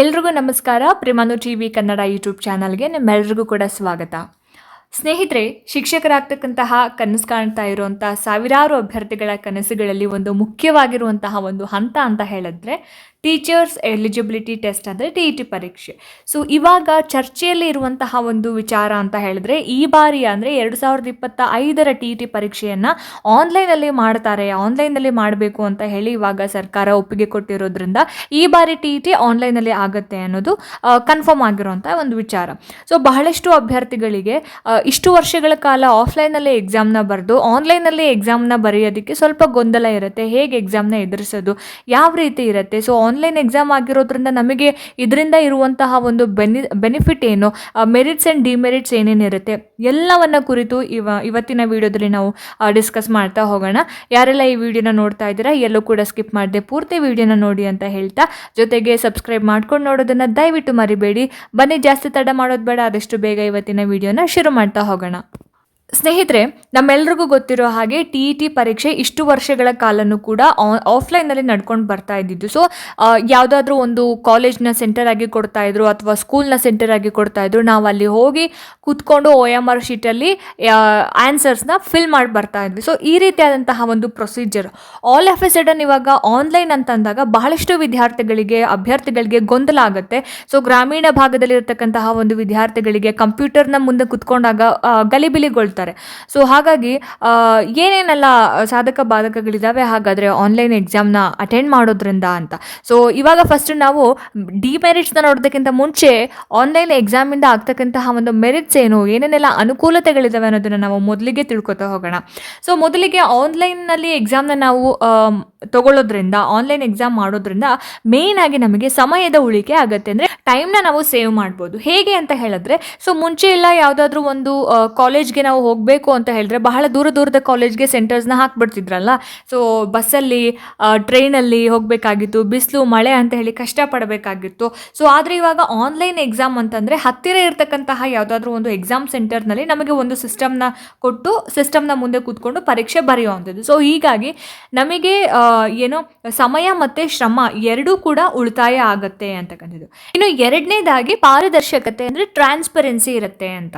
ಎಲ್ರಿಗೂ ನಮಸ್ಕಾರ. ಪ್ರೇಮಾನು ಟಿ ವಿ ಕನ್ನಡ ಯೂಟ್ಯೂಬ್ ಚಾನಲ್ಗೆ ನಿಮ್ಮೆಲ್ರಿಗೂ ಕೂಡ ಸ್ವಾಗತ. ಸ್ನೇಹಿತರೆ, ಶಿಕ್ಷಕರಾಗ್ತಕ್ಕಂತಹ ಕನಸು ಕಾಣ್ತಾ ಇರುವಂತಹ ಸಾವಿರಾರು ಅಭ್ಯರ್ಥಿಗಳ ಕನಸುಗಳಲ್ಲಿ ಒಂದು ಮುಖ್ಯವಾಗಿರುವಂತಹ ಒಂದು ಹಂತ ಅಂತ ಹೇಳಿದ್ರೆ ಟೀಚರ್ಸ್ ಎಲಿಜಿಬಿಲಿಟಿ ಟೆಸ್ಟ್ ಅಂದರೆ ಟಿ ಇ ಟಿ ಪರೀಕ್ಷೆ. ಸೊ ಇವಾಗ ಚರ್ಚೆಯಲ್ಲಿ ಇರುವಂತಹ ಒಂದು ವಿಚಾರ ಅಂತ ಹೇಳಿದ್ರೆ, ಈ ಬಾರಿ ಅಂದರೆ ಎರಡು ಸಾವಿರದ ಇಪ್ಪತ್ತ ಐದರ ಟಿ ಇ ಟಿ ಪರೀಕ್ಷೆಯನ್ನು ಆನ್ಲೈನಲ್ಲಿ ಮಾಡ್ತಾರೆ ಆನ್ಲೈನಲ್ಲಿ ಮಾಡಬೇಕು ಅಂತ ಹೇಳಿ ಇವಾಗ ಸರ್ಕಾರ ಒಪ್ಪಿಗೆ ಕೊಟ್ಟಿರೋದ್ರಿಂದ ಈ ಬಾರಿ ಟಿ ಇ ಟಿ ಆನ್ಲೈನಲ್ಲಿ ಆಗುತ್ತೆ ಅನ್ನೋದು ಕನ್ಫರ್ಮ್ ಆಗಿರುವಂಥ ಒಂದು ವಿಚಾರ. ಸೊ ಬಹಳಷ್ಟು ಅಭ್ಯರ್ಥಿಗಳಿಗೆ ಇಷ್ಟು ವರ್ಷಗಳ ಕಾಲ ಆಫ್ಲೈನಲ್ಲೇ ಎಕ್ಸಾಮ್ನ ಬರೆದು ಆನ್ಲೈನಲ್ಲಿ ಎಕ್ಸಾಮ್ನ ಬರೆಯೋದಕ್ಕೆ ಸ್ವಲ್ಪ ಗೊಂದಲ ಇರುತ್ತೆ, ಹೇಗೆ ಎಕ್ಸಾಮ್ನ ಎದುರಿಸೋದು, ಯಾವ ರೀತಿ ಇರುತ್ತೆ? ಸೊ ಆನ್ಲೈನ್ ಎಕ್ಸಾಮ್ ಆಗಿರೋದ್ರಿಂದ ನಮಗೆ ಇದರಿಂದ ಇರುವಂತಹ ಒಂದು ಬೆನಿ ಬೆನಿಫಿಟ್ ಏನು ಮೆರಿಟ್ಸ್ ಆ್ಯಂಡ್ ಡಿಮೆರಿಟ್ಸ್ ಏನೇನಿರುತ್ತೆ ಎಲ್ಲವನ್ನ ಕುರಿತು ಇವ, ಇವತ್ತಿನ ವಿಡಿಯೋದಲ್ಲಿ ನಾವು ಡಿಸ್ಕಸ್ ಮಾಡ್ತಾ ಹೋಗೋಣ. ಯಾರೆಲ್ಲ ಈ ವಿಡಿಯೋನ ನೋಡ್ತಾ ಇದ್ದೀರಾ, ಎಲ್ಲೂ ಕೂಡ ಸ್ಕಿಪ್ ಮಾಡದೆ ಪೂರ್ತಿ ವಿಡಿಯೋನ ನೋಡಿ ಅಂತ ಹೇಳ್ತಾ, ಜೊತೆಗೆ ಸಬ್ಸ್ಕ್ರೈಬ್ ಮಾಡ್ಕೊಂಡು ನೋಡೋದನ್ನು ದಯವಿಟ್ಟು ಮರಿಬೇಡಿ. ಬನ್ನಿ, ಜಾಸ್ತಿ ತಡ ಮಾಡೋದು ಬೇಡ, ಆದಷ್ಟು ಬೇಗ ಇವತ್ತಿನ ವಿಡಿಯೋನ ಶುರು ಮಾಡ್ತಾ ಹೋಗೋಣ. ಸ್ನೇಹಿತರೆ ನಮ್ಮೆಲ್ರಿಗೂ ಗೊತ್ತಿರೋ ಹಾಗೆ ಟಿ ಇ ಟಿ ಪರೀಕ್ಷೆ ಇಷ್ಟು ವರ್ಷಗಳ ಕಾಲನೂ ಕೂಡ ಆಫ್ಲೈನಲ್ಲಿ ನಡ್ಕೊಂಡು ಬರ್ತಾ ಇದ್ದಿದ್ದು. ಸೊ ಯಾವುದಾದ್ರೂ ಒಂದು ಕಾಲೇಜ್ನ ಸೆಂಟರ್ ಆಗಿ ಕೊಡ್ತಾ ಇದ್ರು ಅಥವಾ ಸ್ಕೂಲ್ನ ಸೆಂಟರ್ ಆಗಿ ಕೊಡ್ತಾ ಇದ್ರು ನಾವು ಅಲ್ಲಿ ಹೋಗಿ ಕೂತ್ಕೊಂಡು ಓ ಎಂ ಆರ್ ಶೀಟಲ್ಲಿ ಆನ್ಸರ್ಸ್ನ ಫಿಲ್ ಮಾಡಿ ಬರ್ತಾ ಇದ್ವಿ. ಸೊ ಈ ರೀತಿಯಾದಂತಹ ಒಂದು procedure all of a sudden ಇವಾಗ ಆನ್ಲೈನ್ ಅಂತಂದಾಗ ಬಹಳಷ್ಟು ವಿದ್ಯಾರ್ಥಿಗಳಿಗೆ ಅಭ್ಯರ್ಥಿಗಳಿಗೆ ಗೊಂದಲ ಆಗುತ್ತೆ. ಸೊ ಗ್ರಾಮೀಣ ಭಾಗದಲ್ಲಿ ಇರತಕ್ಕಂತಹ ಒಂದು ವಿದ್ಯಾರ್ಥಿಗಳಿಗೆ ಕಂಪ್ಯೂಟರ್ನ ಮುಂದೆ ಕುತ್ಕೊಂಡಾಗ ಆ, ಗಲಿಬಿಲಿಗೊಳ್ತಾರೆ ಸೊ ಹಾಗಾಗಿ ಏನೇನೆಲ್ಲ ಸಾಧಕ ಬಾಧಕಗಳಿದ್ದಾವೆ ಹಾಗಾದರೆ ಆನ್ಲೈನ್ ಎಕ್ಸಾಮ್ನ ಅಟೆಂಡ್ ಮಾಡೋದ್ರಿಂದ ಅಂತ. ಸೊ ಇವಾಗ ಫಸ್ಟ್ ನಾವು ಡಿಮೆರಿಟ್ಸ್ನ ನೋಡೋದಕ್ಕಿಂತ ಮುಂಚೆ ಆನ್ಲೈನ್ ಎಕ್ಸಾಮಿಂದ ಆಗ್ತಕ್ಕಂತಹ ಒಂದು ಮೆರಿಟ್ಸ್ ಏನು, ಏನೇನೆಲ್ಲ ಅನುಕೂಲತೆಗಳಿದ್ದಾವೆ ಅನ್ನೋದನ್ನು ನಾವು ಮೊದಲಿಗೆ ತಿಳ್ಕೊತಾ ಹೋಗೋಣ. ಸೊ ಮೊದಲಿಗೆ ಆನ್ಲೈನ್ನಲ್ಲಿ ಎಕ್ಸಾಮ್ನ ನಾವು ತಗೊಳ್ಳೋದ್ರಿಂದ ಆನ್ಲೈನ್ ಎಕ್ಸಾಮ್ ಮಾಡೋದ್ರಿಂದ ಮೇಯ್ನ್ ಆಗಿ ನಮಗೆ ಸಮಯದ ಉಳಿಕೆ ಆಗುತ್ತೆ. ಅಂದರೆ ಟೈಮ್ನ ನಾವು ಸೇವ್ ಮಾಡ್ಬೋದು. ಹೇಗೆ ಅಂತ ಹೇಳಿದ್ರೆ ಸೊ ಮುಂಚೆ ಎಲ್ಲ ಯಾವುದಾದ್ರೂ ಒಂದು ಕಾಲೇಜ್ಗೆ ನಾವು ಹೋಗಬೇಕು ಅಂತ ಹೇಳಿದ್ರೆ ಬಹಳ ದೂರ ದೂರದ ಕಾಲೇಜ್ಗೆ ಸೆಂಟರ್ಸ್ನ ಹಾಕ್ಬಿಡ್ತಿದ್ರಲ್ಲ? ಸೊ ಬಸ್ಸಲ್ಲಿ ಟ್ರೈನಲ್ಲಿ ಹೋಗಬೇಕಾಗಿತ್ತು, ಬಿಸಿಲು, ಮಳೆ ಅಂತ ಹೇಳಿ ಕಷ್ಟಪಡಬೇಕಾಗಿತ್ತು. ಸೊ ಆದರೆ ಇವಾಗ ಆನ್ಲೈನ್ ಎಕ್ಸಾಮ್ ಅಂತಂದರೆ ಹತ್ತಿರ ಇರತಕ್ಕಂತಹ ಯಾವುದಾದ್ರೂ ಒಂದು ಎಕ್ಸಾಮ್ ಸೆಂಟರ್ನಲ್ಲಿ ನಮಗೆ ಒಂದು ಸಿಸ್ಟಮ್ನ ಕೊಟ್ಟು ಸಿಸ್ಟಮ್ನ ಮುಂದೆ ಕೂತ್ಕೊಂಡು ಪರೀಕ್ಷೆ ಬರೆಯುವಂಥದ್ದು. ಸೊ ಹೀಗಾಗಿ ನಮಗೆ ಏನೋ ಸಮಯ ಮತ್ತು ಶ್ರಮ ಎರಡೂ ಕೂಡ ಉಳಿತಾಯ ಆಗುತ್ತೆ ಅಂತಕ್ಕಂಥದ್ದು ಇನ್ನು ಎರಡನೇದಾಗಿ ಪಾರದರ್ಶಕತೆ ಅಂದರೆ ಟ್ರಾನ್ಸ್ಪರೆನ್ಸಿ ಇರುತ್ತೆ ಅಂತ.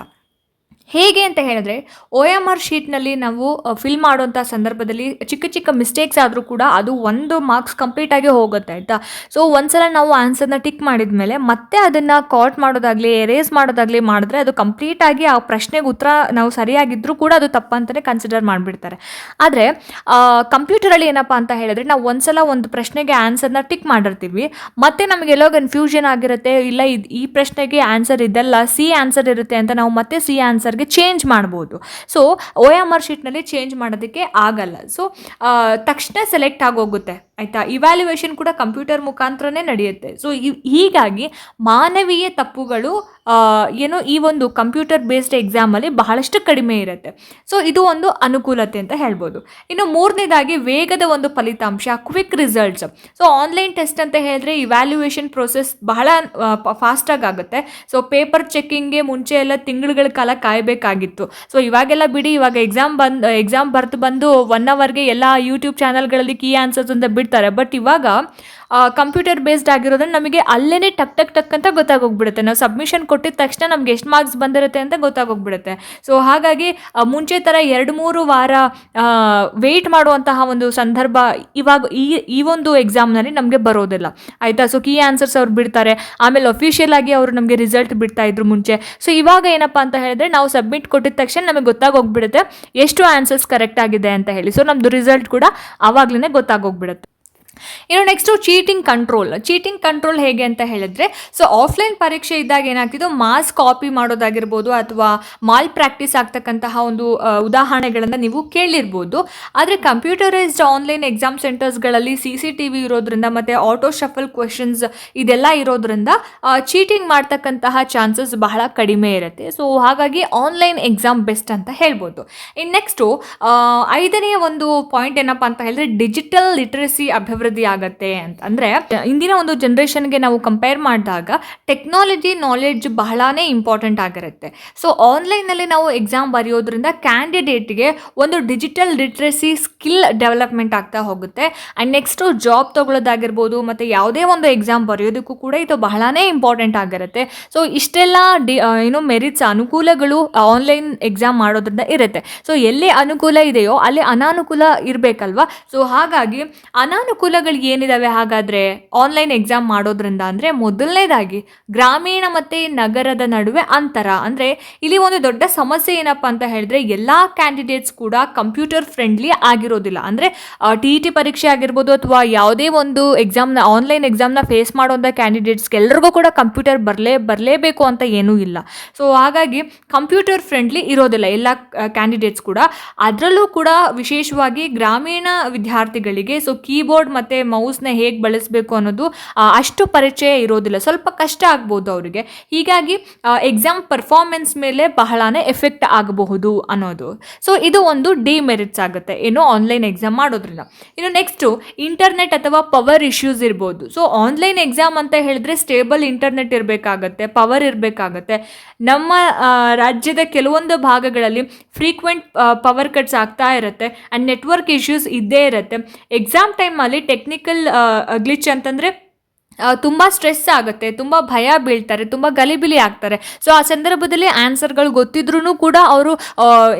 ಹೇಗೆ ಅಂತ ಹೇಳಿದ್ರೆ ಒ ಎಂ ಆರ್ ಶೀಟ್ನಲ್ಲಿ ನಾವು ಫಿಲ್ ಮಾಡುವಂಥ ಸಂದರ್ಭದಲ್ಲಿ ಚಿಕ್ಕ ಚಿಕ್ಕ ಮಿಸ್ಟೇಕ್ಸ್ ಆದರೂ ಕೂಡ ಅದು ಒಂದು ಮಾರ್ಕ್ಸ್ ಕಂಪ್ಲೀಟಾಗಿ ಹೋಗುತ್ತೆ, ಆಯಿತಾ? ಸೊ ಒಂದ್ಸಲ ನಾವು ಆನ್ಸರ್ನ ಟಿಕ್ ಮಾಡಿದ ಮೇಲೆ ಮತ್ತೆ ಅದನ್ನು ಕಾಟ್ ಮಾಡೋದಾಗಲಿ ಎರೇಸ್ ಮಾಡೋದಾಗಲಿ ಮಾಡಿದ್ರೆ ಅದು ಕಂಪ್ಲೀಟಾಗಿ ಆ ಪ್ರಶ್ನೆಗೆ ಉತ್ತರ ನಾವು ಸರಿಯಾಗಿದ್ದರೂ ಕೂಡ ಅದು ತಪ್ಪಂತಲೇ ಕನ್ಸಿಡರ್ ಮಾಡಿಬಿಡ್ತಾರೆ. ಆದರೆ ಕಂಪ್ಯೂಟರಲ್ಲಿ ಏನಪ್ಪ ಅಂತ ಹೇಳಿದ್ರೆ, ನಾವು ಒಂದ್ಸಲ ಒಂದು ಪ್ರಶ್ನೆಗೆ ಆನ್ಸರ್ನ ಟಿಕ್ ಮಾಡಿರ್ತೀವಿ, ಮತ್ತೆ ನಮಗೆಲ್ಲೋ ಕನ್ಫ್ಯೂಷನ್ ಆಗಿರುತ್ತೆ, ಇಲ್ಲ ಈ ಪ್ರಶ್ನೆಗೆ ಆನ್ಸರ್ ಇದೆಲ್ಲ ಸಿ ಆನ್ಸರ್ ಇರುತ್ತೆ ಅಂತ ನಾವು ಮತ್ತೆ ಸಿ ಚೇಂಜ್ ಮಾಡ್ಬೋದು. ಸೊ ಓ ಎಂ ಆರ್ ಶೀಟ್ನಲ್ಲಿ ಚೇಂಜ್ ಮಾಡೋದಕ್ಕೆ ಆಗಲ್ಲ. ಸೊ ತಕ್ಷಣ ಸೆಲೆಕ್ಟ್ ಆಗೋಗುತ್ತೆ. ಆಯಿತಾ? ಇವ್ಯಾಲ್ಯುವೇಷನ್ ಕೂಡ ಕಂಪ್ಯೂಟರ್ ಮುಖಾಂತರನೇ ನಡೆಯುತ್ತೆ. ಸೊ ಹೀಗಾಗಿ ಮಾನವೀಯ ತಪ್ಪುಗಳು ಏನೋ ಈ ಒಂದು ಕಂಪ್ಯೂಟರ್ ಬೇಸ್ಡ್ ಎಕ್ಸಾಮಲ್ಲಿ ಬಹಳಷ್ಟು ಕಡಿಮೆ ಇರುತ್ತೆ. ಸೊ ಇದು ಒಂದು ಅನುಕೂಲತೆ ಅಂತ ಹೇಳ್ಬೋದು. ಇನ್ನು ಮೂರನೇದಾಗಿ ವೇಗದ ಒಂದು ಫಲಿತಾಂಶ quick results so online test ಅಂತ ಹೇಳಿದ್ರೆ ಇವ್ಯಾಲ್ಯುವೇಷನ್ ಪ್ರೋಸೆಸ್ ಬಹಳ ಫಾಸ್ಟಾಗಿ ಆಗುತ್ತೆ. ಸೊ ಪೇಪರ್ ಚೆಕ್ಕಿಂಗ್ಗೆ ಮುಂಚೆ ಎಲ್ಲ ತಿಂಗಳುಗಳ ಕಾಲ ಕಾಯಬೇಕಾಗಿತ್ತು. ಸೊ ಇವಾಗೆಲ್ಲ ಬಿಡಿ, ಇವಾಗ ಎಕ್ಸಾಮ್ ಬಂದು ಎಕ್ಸಾಮ್ ಬರ್ತು ಬಂದು ಒನ್ ಅವರ್ಗೆ ಎಲ್ಲ ಯೂಟ್ಯೂಬ್ ಚಾನಲ್ಗಳಲ್ಲಿ ಕೀ ಆನ್ಸರ್ಸ್ ಅಂತ ಬಿಡ್ತಾರೆ ಬಟ್ ಇವಾಗ ಕಂಪ್ಯೂಟರ್ ಬೇಸ್ಡ್ ಆಗಿರೋದ್ರಿಂದ ನಮಗೆ ಅಲ್ಲೇ ಟಕ್ ಟಕ್ ಟಕ್ ಅಂತ ಗೊತ್ತಾಗೋಗ್ಬಿಡುತ್ತೆ. ನಾವು ಸಬ್ಮಿಷನ್ ಕೊಟ್ಟಿದ ತಕ್ಷಣ ನಮ್ಗೆ ಎಷ್ಟು ಮಾರ್ಕ್ಸ್ ಬಂದಿರುತ್ತೆ ಅಂತ ಗೊತ್ತಾಗೋಗ್ಬಿಡುತ್ತೆ. ಸೊ ಹಾಗಾಗಿ ಮುಂಚೆ ಥರ ಎರಡು ಮೂರು ವಾರ ವೆಯ್ಟ್ ಮಾಡುವಂತಹ ಒಂದು ಸಂದರ್ಭ ಇವಾಗ ಈ ಈ ಒಂದು ಎಕ್ಸಾಮ್ನಲ್ಲಿ ನಮಗೆ ಬರೋದಿಲ್ಲ. ಆಯಿತಾ? ಸೊ ಕೀ ಆನ್ಸರ್ಸ್ ಅವ್ರು ಬಿಡ್ತಾರೆ. ಆಮೇಲೆ ಅಫಿಷಿಯಲ್ ಆಗಿ ಅವರು ನಮಗೆ ರಿಸಲ್ಟ್ ಬಿಡ್ತಾ ಇದ್ರು ಮುಂಚೆ. ಸೊ ಇವಾಗ ಏನಪ್ಪ ಅಂತ ಹೇಳಿದ್ರೆ ನಾವು ಸಬ್ಮಿಟ್ ಕೊಟ್ಟಿದ ತಕ್ಷಣ ನಮಗೆ ಗೊತ್ತಾಗೋಗ್ಬಿಡುತ್ತೆ ಎಷ್ಟು ಆನ್ಸರ್ಸ್ ಕರೆಕ್ಟ್ ಆಗಿದೆ ಅಂತ ಹೇಳಿ. ಸೊ ನಮ್ಮದು ರಿಸಲ್ಟ್ ಕೂಡ ಆವಾಗಲೇ ಗೊತ್ತಾಗೋಗ್ಬಿಡುತ್ತೆ. ಇನ್ನು next cheating control cheating control ಹೇಗೆ ಅಂತ ಹೇಳಿದ್ರೆ ಸೊ ಆಫ್ಲೈನ್ ಪರೀಕ್ಷೆ ಇದ್ದಾಗ ಏನಾಗ್ತಿದ್ದು ಮಾಸ್ ಕಾಪಿ ಮಾಡೋದಾಗಿರ್ಬೋದು ಅಥವಾ ಮಾಲ್ ಪ್ರಾಕ್ಟೀಸ್ ಆಗ್ತಕ್ಕಂತಹ ಒಂದು ಉದಾಹರಣೆಗಳನ್ನು ನೀವು ಕೇಳಿರ್ಬೋದು. ಆದರೆ ಕಂಪ್ಯೂಟರೈಸ್ಡ್ ಆನ್ಲೈನ್ ಎಕ್ಸಾಮ್ ಸೆಂಟರ್ಸ್ಗಳಲ್ಲಿ ಸಿ ಸಿ ಟಿ ವಿ ಇರೋದ್ರಿಂದ ಮತ್ತು ಆಟೋ ಶಫಲ್ ಕ್ವೆಶನ್ಸ್ ಇದೆಲ್ಲ ಇರೋದ್ರಿಂದ ಚೀಟಿಂಗ್ ಮಾಡ್ತಕ್ಕಂತಹ ಚಾನ್ಸಸ್ ಬಹಳ ಕಡಿಮೆ ಇರುತ್ತೆ. ಸೊ ಹಾಗಾಗಿ ಆನ್ಲೈನ್ ಎಕ್ಸಾಮ್ ಬೆಸ್ಟ್ ಅಂತ ಹೇಳ್ಬೋದು. ಇನ್ನು ನೆಕ್ಸ್ಟು ಐದನೇ ಒಂದು ಪಾಯಿಂಟ್ ಏನಪ್ಪ ಅಂತ ಹೇಳಿದ್ರೆ ಡಿಜಿಟಲ್ ಲಿಟ್ರಸಿ ಅಭಿವೃದ್ಧಿ ಅಭಿವೃದ್ಧಿ ಆಗತ್ತೆ ಅಂದ್ರೆ ಇಂದಿನ ಒಂದು ಜನ್ರೇಷನ್ಗೆ ನಾವು ಕಂಪೇರ್ ಮಾಡಿದಾಗ ಟೆಕ್ನಾಲಜಿ ನಾಲೆಡ್ಜ್ ಬಹಳಾನೇ ಇಂಪಾರ್ಟೆಂಟ್ ಆಗಿರುತ್ತೆ. ಸೊ ಆನ್ಲೈನಲ್ಲಿ ನಾವು ಎಕ್ಸಾಮ್ ಬರೆಯೋದ್ರಿಂದ ಕ್ಯಾಂಡಿಡೇಟ್ಗೆ ಒಂದು ಡಿಜಿಟಲ್ ಲಿಟ್ರಸಿ ಸ್ಕಿಲ್ ಡೆವಲಪ್ಮೆಂಟ್ ಆಗ್ತಾ ಹೋಗುತ್ತೆ. ಆ್ಯಂಡ್ ನೆಕ್ಸ್ಟು ಜಾಬ್ ತೊಗೊಳ್ಳೋದಾಗಿರ್ಬೋದು, ಮತ್ತು ಯಾವುದೇ ಒಂದು ಎಕ್ಸಾಮ್ ಬರೆಯೋದಕ್ಕೂ ಕೂಡ ಇದು ಬಹಳಾನೇ ಇಂಪಾರ್ಟೆಂಟ್ ಆಗಿರುತ್ತೆ. ಸೊ ಇಷ್ಟೆಲ್ಲ ಡಿ ಏನು ಮೆರಿಟ್ಸ್ ಅನುಕೂಲಗಳು ಆನ್ಲೈನ್ ಎಕ್ಸಾಮ್ ಮಾಡೋದ್ರಿಂದ ಇರುತ್ತೆ. ಸೊ ಎಲ್ಲಿ ಅನುಕೂಲ ಇದೆಯೋ ಅಲ್ಲಿ ಅನಾನುಕೂಲ ಇರಬೇಕಲ್ವಾ? ಸೊ ಹಾಗಾಗಿ ಅನಾನುಕೂಲಗಳು ಏನಿದಾವೆ ಹಾಗಾದರೆ ಆನ್ಲೈನ್ ಎಕ್ಸಾಮ್ ಮಾಡೋದ್ರಿಂದ ಅಂದರೆ ಮೊದಲನೇದಾಗಿ ಗ್ರಾಮೀಣ ಮತ್ತು ನಗರದ ನಡುವೆ ಅಂತರ. ಅಂದರೆ ಇಲ್ಲಿ ಒಂದು ದೊಡ್ಡ ಸಮಸ್ಯೆ ಏನಪ್ಪ ಅಂತ ಹೇಳಿದ್ರೆ ಎಲ್ಲ ಕ್ಯಾಂಡಿಡೇಟ್ಸ್ ಕೂಡ ಕಂಪ್ಯೂಟರ್ ಫ್ರೆಂಡ್ಲಿ ಆಗಿರೋದಿಲ್ಲ. ಅಂದರೆ ಟಿ ಇ ಟಿ ಪರೀಕ್ಷೆ ಆಗಿರ್ಬೋದು ಅಥವಾ ಯಾವುದೇ ಒಂದು ಎಕ್ಸಾಮ್ನ ಆನ್ಲೈನ್ ಎಕ್ಸಾಮ್ನ ಫೇಸ್ ಮಾಡುವಂಥ ಕ್ಯಾಂಡಿಡೇಟ್ಸ್ಗೆ ಎಲ್ಲರಿಗೂ ಕೂಡ ಕಂಪ್ಯೂಟರ್ ಬರಲೇ, ಬರಲೇಬೇಕು ಅಂತ ಏನೂ ಇಲ್ಲ. ಸೊ ಹಾಗಾಗಿ ಕಂಪ್ಯೂಟರ್ ಫ್ರೆಂಡ್ಲಿ ಇರೋದಿಲ್ಲ ಎಲ್ಲ ಕ್ಯಾಂಡಿಡೇಟ್ಸ್ ಕೂಡ. ಅದರಲ್ಲೂ ಕೂಡ ವಿಶೇಷವಾಗಿ ಗ್ರಾಮೀಣ ವಿದ್ಯಾರ್ಥಿಗಳಿಗೆ ಸೊ ಕೀಬೋರ್ಡ್ ಮತ್ತು ಮೌಸ್ನ ಹೇಗೆ ಬಳಸಬೇಕು ಅನ್ನೋದು ಅಷ್ಟು ಪರಿಚಯ ಇರೋದಿಲ್ಲ. ಸ್ವಲ್ಪ ಕಷ್ಟ ಆಗ್ಬೋದು ಅವರಿಗೆ. ಹೀಗಾಗಿ ಎಕ್ಸಾಮ್ ಪರ್ಫಾರ್ಮೆನ್ಸ್ ಮೇಲೆ ಬಹಳನೇ ಎಫೆಕ್ಟ್ ಆಗಬಹುದು ಅನ್ನೋದು. ಸೊ ಇದು ಒಂದು ಡಿಮೆರಿಟ್ಸ್ ಆಗುತ್ತೆ. ಏನು ಆನ್ಲೈನ್ ಎಕ್ಸಾಮ್ ಮಾಡೋದ್ರಿಂದ. ಇನ್ನು ನೆಕ್ಸ್ಟು ಇಂಟರ್ನೆಟ್ ಅಥವಾ ಪವರ್ ಇಶ್ಯೂಸ್ ಇರ್ಬೋದು. ಸೊ ಆನ್ಲೈನ್ ಎಕ್ಸಾಮ್ ಅಂತ ಹೇಳಿದ್ರೆ ಸ್ಟೇಬಲ್ ಇಂಟರ್ನೆಟ್ ಇರಬೇಕಾಗತ್ತೆ ಪವರ್ ಇರಬೇಕಾಗತ್ತೆ. ನಮ್ಮ ರಾಜ್ಯದ ಕೆಲವೊಂದು ಭಾಗಗಳಲ್ಲಿ ಫ್ರೀಕ್ವೆಂಟ್ ಪವರ್ ಕಟ್ಸ್ ಆಗ್ತಾ ಇರುತ್ತೆ. ಆ್ಯಂಡ್ ನೆಟ್ವರ್ಕ್ ಇಶ್ಯೂಸ್ ಇದ್ದೇ ಇರುತ್ತೆ. ಎಕ್ಸಾಮ್ ಟೈಮಲ್ಲಿ ಟೆಕ್ನಿಕಲ್ ಗ್ಲಿಚ್ ಅಂತಂದರೆ ತುಂಬ ಸ್ಟ್ರೆಸ್ ಆಗುತ್ತೆ, ತುಂಬ ಭಯ ಬೀಳ್ತಾರೆ, ತುಂಬ ಗಲಿಬಿಲಿ ಆಗ್ತಾರೆ. ಸೊ ಆ ಸಂದರ್ಭದಲ್ಲಿ ಆನ್ಸರ್ಗಳು ಗೊತ್ತಿದ್ರೂ ಕೂಡ ಅವರು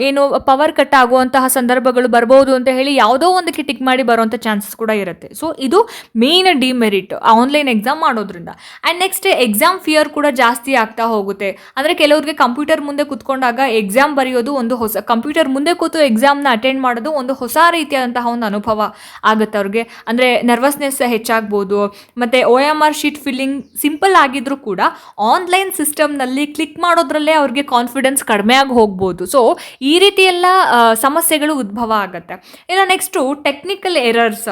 ಏನು ಪವರ್ ಕಟ್ ಆಗುವಂತಹ ಸಂದರ್ಭಗಳು ಬರ್ಬೋದು ಅಂತ ಹೇಳಿ ಯಾವುದೋ ಒಂದಕ್ಕೆ ಟಿಕ್ ಮಾಡಿ ಬರುವಂಥ ಚಾನ್ಸಸ್ ಕೂಡ ಇರುತ್ತೆ. ಸೊ ಇದು ಮೇನ್ ಡಿಮೆರಿಟ್ ಆನ್ಲೈನ್ ಎಕ್ಸಾಮ್ ಮಾಡೋದ್ರಿಂದ. ಆ್ಯಂಡ್ ನೆಕ್ಸ್ಟ್ ಎಕ್ಸಾಮ್ ಫಿಯರ್ ಕೂಡ ಜಾಸ್ತಿ ಆಗ್ತಾ ಹೋಗುತ್ತೆ. ಅಂದರೆ ಕೆಲವ್ರಿಗೆ ಕಂಪ್ಯೂಟರ್ ಮುಂದೆ ಕುತ್ಕೊಂಡಾಗ ಎಕ್ಸಾಮ್ ಬರೆಯೋದು ಒಂದು ಹೊಸ ಕಂಪ್ಯೂಟರ್ ಮುಂದೆ ಕೂತು ಎಕ್ಸಾಮ್ನ ಅಟೆಂಡ್ ಮಾಡೋದು ಒಂದು ಹೊಸ ರೀತಿಯಾದಂತಹ ಒಂದು ಅನುಭವ ಆಗುತ್ತೆ ಅವ್ರಿಗೆ. ಅಂದರೆ ನರ್ವಸ್ನೆಸ್ ಹೆಚ್ಚಾಗ್ಬೋದು, ಮತ್ತು M R sheet filling simple ಆಗಿದ್ರೂ ಕೂಡ ಆನ್ಲೈನ್ ಸಿಸ್ಟಮ್ನಲ್ಲಿ ಕ್ಲಿಕ್ ಮಾಡೋದ್ರಲ್ಲೇ ಅವ್ರಿಗೆ ಕಾನ್ಫಿಡೆನ್ಸ್ ಕಡಿಮೆ ಆಗಿ ಹೋಗ್ಬೋದು. ಸೊ ಈ ರೀತಿ ಎಲ್ಲ ಸಮಸ್ಯೆಗಳು ಉದ್ಭವ ಆಗುತ್ತೆ. ಇನ್ನು next technical errors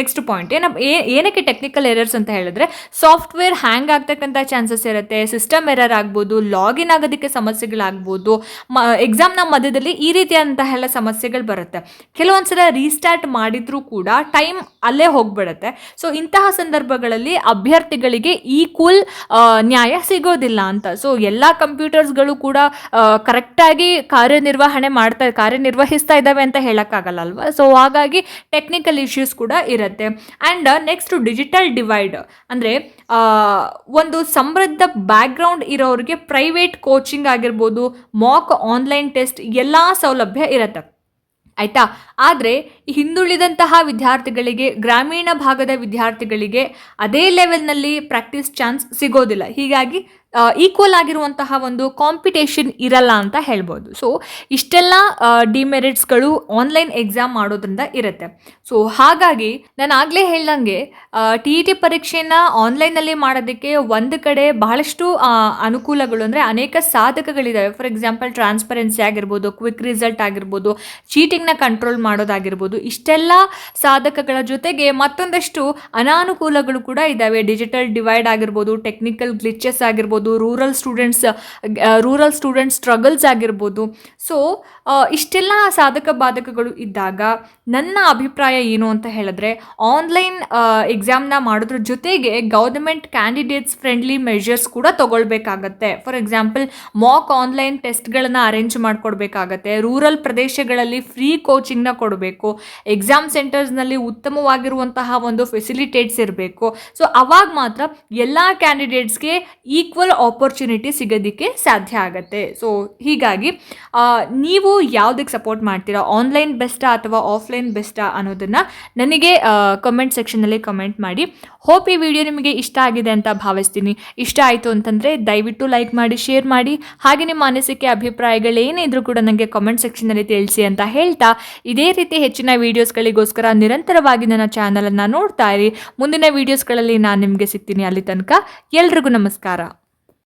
next point ಏನ ಏನಕ್ಕೆ ಟೆಕ್ನಿಕಲ್ ಎರರ್ಸ್ ಅಂತ ಹೇಳಿದ್ರೆ ಸಾಫ್ಟ್ವೇರ್ ಹ್ಯಾಂಗ್ ಆಗ್ತಕ್ಕಂಥ ಚಾನ್ಸಸ್ ಇರುತ್ತೆ ಸಿಸ್ಟಮ್ ಎರರ್ ಆಗ್ಬೋದು ಲಾಗಿನ್ ಆಗೋದಕ್ಕೆ ಸಮಸ್ಯೆಗಳಾಗ್ಬೋದು, ಮ ಎಕ್ಸಾಮ್ನ ಮಧ್ಯದಲ್ಲಿ ಈ ರೀತಿಯಾದಂತಹ ಎಲ್ಲ ಸಮಸ್ಯೆಗಳು ಬರುತ್ತೆ. ಕೆಲವೊಂದ್ಸಲ ರೀಸ್ಟಾರ್ಟ್ ಮಾಡಿದ್ರೂ ಕೂಡ ಟೈಮ್ ಅಲ್ಲೇ ಹೋಗ್ಬಿಡುತ್ತೆ. ಸೊ ಇಂತಹ ಸಂದರ್ಭಗಳಲ್ಲಿ ಅಭ್ಯರ್ಥಿಗಳಿಗೆ ಈಕ್ವಲ್ ನ್ಯಾಯ ಸಿಗೋದಿಲ್ಲ ಅಂತ. ಸೊ ಎಲ್ಲ ಕಂಪ್ಯೂಟರ್ಸ್ಗಳು ಕೂಡ ಕರೆಕ್ಟಾಗಿ ಕಾರ್ಯನಿರ್ವಹಣೆ ಮಾಡ್ತಾ, ಕಾರ್ಯನಿರ್ವಹಿಸ್ತಾ ಇದ್ದಾವೆ ಅಂತ ಹೇಳೋಕ್ಕಾಗಲ್ಲ ಅಲ್ವಾ ಸೊ ಹಾಗಾಗಿ ಟೆಕ್ನಿಕಲ್ ಇಶ್ಯೂಸ್ ಕೂಡ ಇರುತ್ತೆ. ಆ್ಯಂಡ್ ನೆಕ್ಸ್ಟ್ ಡಿಜಿಟಲ್ ಡಿವೈಡ್ ಅಂದರೆ ಒಂದು ಸಮೃದ್ಧ ಬ್ಯಾಕ್ಗ್ರೌಂಡ್ ಇರೋರಿಗೆ ಪ್ರೈವೇಟ್ ಕೋಚಿಂಗ್ ಆಗಿರ್ಬೋದು ಮಾಕ್ ಆನ್ಲೈನ್ ಟೆಸ್ಟ್ ಎಲ್ಲ ಸೌಲಭ್ಯ ಇರುತ್ತೆ. ಆಯಿತಾ? ಆದರೆ ಹಿಂದುಳಿದಂತಹ ವಿದ್ಯಾರ್ಥಿಗಳಿಗೆ ಗ್ರಾಮೀಣ ಭಾಗದ ವಿದ್ಯಾರ್ಥಿಗಳಿಗೆ ಅದೇ ಲೆವೆಲ್ನಲ್ಲಿ ಪ್ರಾಕ್ಟೀಸ್ ಚಾನ್ಸ್ ಸಿಗೋದಿಲ್ಲ. ಹೀಗಾಗಿ ಈಕ್ವಲ್ ಆಗಿರುವಂತಹ ಒಂದು ಕಾಂಪಿಟೇಷನ್ ಇರಲ್ಲ ಅಂತ ಹೇಳ್ಬೋದು. ಸೊ ಇಷ್ಟೆಲ್ಲ ಡಿಮೆರಿಟ್ಸ್ಗಳು ಆನ್ಲೈನ್ ಎಕ್ಸಾಮ್ ಮಾಡೋದ್ರಿಂದ ಇರುತ್ತೆ. ಸೊ ಹಾಗಾಗಿ ನಾನು ಆಗಲೇ ಹೇಳ್ದಂಗೆ ಟಿ ಇ ಟಿ ಪರೀಕ್ಷೆನ ಆನ್ಲೈನಲ್ಲಿ ಮಾಡೋದಕ್ಕೆ ಒಂದು ಕಡೆ ಬಹಳಷ್ಟು ಅನುಕೂಲಗಳು ಅಂದರೆ ಅನೇಕ ಸಾಧಕಗಳಿದ್ದಾವೆ ಫಾರ್ ಎಕ್ಸಾಂಪಲ್ ಟ್ರಾನ್ಸ್ಪರೆನ್ಸಿ ಆಗಿರ್ಬೋದು ಕ್ವಿಕ್ ರಿಸಲ್ಟ್ ಆಗಿರ್ಬೋದು ಚೀಟಿಂಗ್ನ ಕಂಟ್ರೋಲ್ ಮಾಡೋದಾಗಿರ್ಬೋದು, ಇಷ್ಟೆಲ್ಲ ಸಾಧಕಗಳ ಜೊತೆಗೆ ಮತ್ತೊಂದಷ್ಟು ಅನಾನುಕೂಲಗಳು ಕೂಡ ಇದ್ದಾವೆ ಡಿಜಿಟಲ್ ಡಿವೈಡ್ ಆಗಿರ್ಬೋದು ಟೆಕ್ನಿಕಲ್ ಗ್ಲಿಚಸ್ ಆಗಿರ್ಬೋದು rural students rural students struggles ಆಗಿರ್ಬೋದು. ಸೊ ಇಷ್ಟೆಲ್ಲ ಸಾಧಕ ಬಾಧಕಗಳು ಇದ್ದಾಗ ನನ್ನ ಅಭಿಪ್ರಾಯ ಏನು ಅಂತ ಹೇಳಿದ್ರೆ ಆನ್ಲೈನ್ ಎಕ್ಸಾಮ್ನ ಮಾಡೋದ್ರ ಜೊತೆಗೆ ಗೌರ್ಮೆಂಟ್ ಕ್ಯಾಂಡಿಡೇಟ್ಸ್ ಫ್ರೆಂಡ್ಲಿ ಮೆಷರ್ಸ್ ಕೂಡ ತಗೊಳ್ಬೇಕಾಗತ್ತೆ. ಫಾರ್ ಎಕ್ಸಾಂಪಲ್ ಮಾಕ್ ಆನ್ಲೈನ್ ಟೆಸ್ಟ್ಗಳನ್ನು ಅರೇಂಜ್ ಮಾಡಿಕೊಡ್ಬೇಕಾಗತ್ತೆ. ರೂರಲ್ ಪ್ರದೇಶಗಳಲ್ಲಿ ಫ್ರೀ ಕೋಚಿಂಗ್ನ ಕೊಡಬೇಕು. ಎಕ್ಸಾಮ್ ಸೆಂಟರ್ಸ್ನಲ್ಲಿ ಉತ್ತಮವಾಗಿರುವಂತಹ ಒಂದು ಫೆಸಿಲಿಟೇಟ್ಸ್ ಇರಬೇಕು. ಸೊ ಅವಾಗ ಮಾತ್ರ ಎಲ್ಲ ಕ್ಯಾಂಡಿಡೇಟ್ಸ್ಗೆ ಈಕ್ವಲ್ ಆಪರ್ಚುನಿಟಿ ಸಿಗೋದಕ್ಕೆ ಸಾಧ್ಯ ಆಗುತ್ತೆ. ಸೊ ಹೀಗಾಗಿ ನೀವು ಯಾವುದಕ್ಕೆ ಸಪೋರ್ಟ್ ಮಾಡ್ತೀರಾ? ಆನ್ಲೈನ್ ಬೆಸ್ಟಾ ಅಥವಾ ಆಫ್ಲೈನ್ ಬೆಸ್ಟಾ ಅನ್ನೋದನ್ನು ನನಗೆ ಕಮೆಂಟ್ ಸೆಕ್ಷನಲ್ಲಿ ಕಮೆಂಟ್ ಮಾಡಿ. ಹೋಪ್ ಈ ವಿಡಿಯೋ ನಿಮಗೆ ಇಷ್ಟ ಆಗಿದೆ ಅಂತ ಭಾವಿಸ್ತೀನಿ. ಇಷ್ಟ ಆಯಿತು ಅಂತಂದರೆ ದಯವಿಟ್ಟು ಲೈಕ್ ಮಾಡಿ ಶೇರ್ ಮಾಡಿ. ಹಾಗೆ ನಿಮ್ಮ ಅನಿಸಿಕೆ ಅಭಿಪ್ರಾಯಗಳೇನಿದ್ರು ಕೂಡ ನನಗೆ ಕಮೆಂಟ್ ಸೆಕ್ಷನಲ್ಲಿ ತಿಳಿಸಿ ಅಂತ ಹೇಳ್ತಾ, ಇದೇ ರೀತಿ ಹೆಚ್ಚಿನ ವೀಡಿಯೋಸ್ಗಳಿಗೋಸ್ಕರ ನಿರಂತರವಾಗಿ ನನ್ನ ಚಾನಲನ್ನು ನೋಡ್ತಾ ಇರಿ. ಮುಂದಿನ ವೀಡಿಯೋಸ್ಗಳಲ್ಲಿ ನಾನು ನಿಮಗೆ ಸಿಗ್ತೀನಿ ಅಲ್ಲಿ ತನಕ. ಎಲ್ರಿಗೂ ನಮಸ್ಕಾರ.